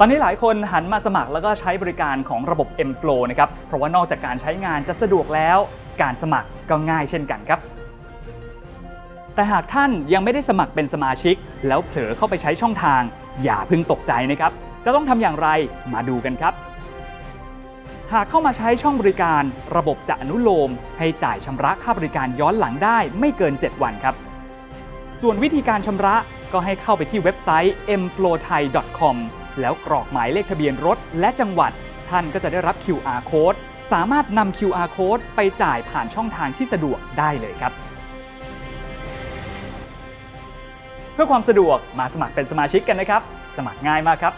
ตอนนี้หลายคนหันมาสมัครแล้วก็ใช้บริการของระบบ M-Flow นะครับ เพราะว่านอกจากการใช้งานจะสะดวกแล้ว การสมัครก็ง่ายเช่นกันครับ แต่หากท่านยังไม่ได้สมัครเป็นสมาชิก แล้วเผลอเข้าไปใช้ช่องทาง อย่าเพึงตกใจนะครับ จะต้องทำอย่างไรมาดูกันครับ หากเข้ามาใช้ช่องบริการ ระบบจะอนุโลม ให้จ่ายชำระค่าบริการย้อนหลังได้ ไม่เกิน 7 วันครับ ส่วนวิธีการชำระก็ให้เข้าไปที่เว็บไซต์ mflowthai.com แล้วกรอกหมายเลขทะเบียนรถและจังหวัด ท่านก็จะได้รับ QR code สามารถนำ QR code ไปจ่ายผ่านช่องทางที่สะดวกได้เลยครับ เพื่อความสะดวกมาสมัครเป็นสมาชิกกันนะครับ สมัครง่ายมากครับ